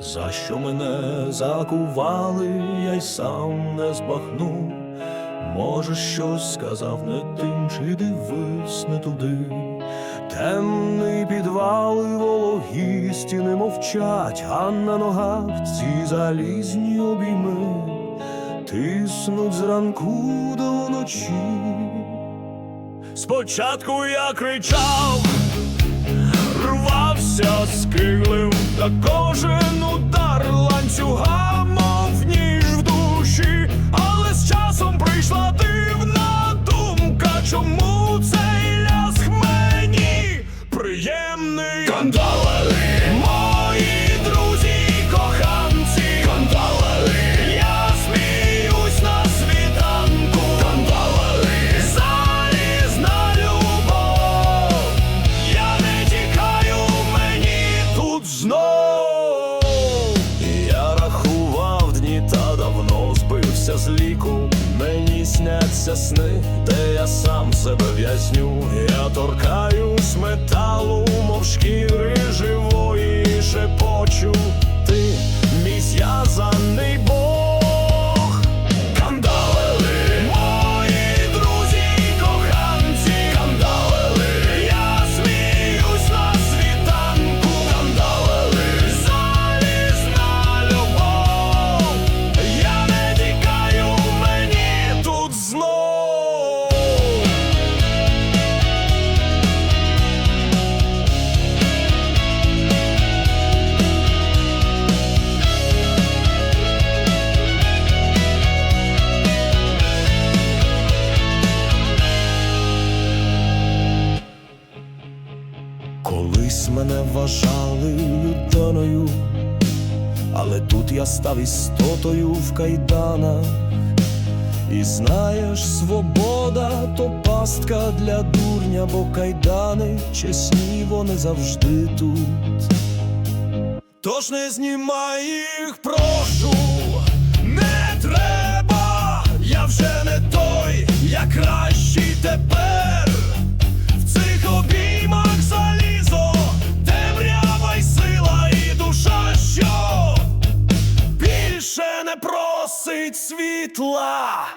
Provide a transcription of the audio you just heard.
За що мене закували, я й сам не збагну. Може, щось сказав не тим, чи дивись не туди. Темний підвал і вологі стіни мовчать, а на ногах ці залізні обійми тиснуть зранку до ночі. Спочатку я кричав, рвався, скиглив, та кожен збився з ліку. Мені сняться сни, де я сам себе в'язню. Я торкаюсь металу, мов шкіри живої, Колись мене вважали людиною, але тут я став істотою в кайданах. І знаєш, свобода то пастка для дурня, бо кайдани чесні вони завжди тут. Тож не знімай їх, прошу, світла.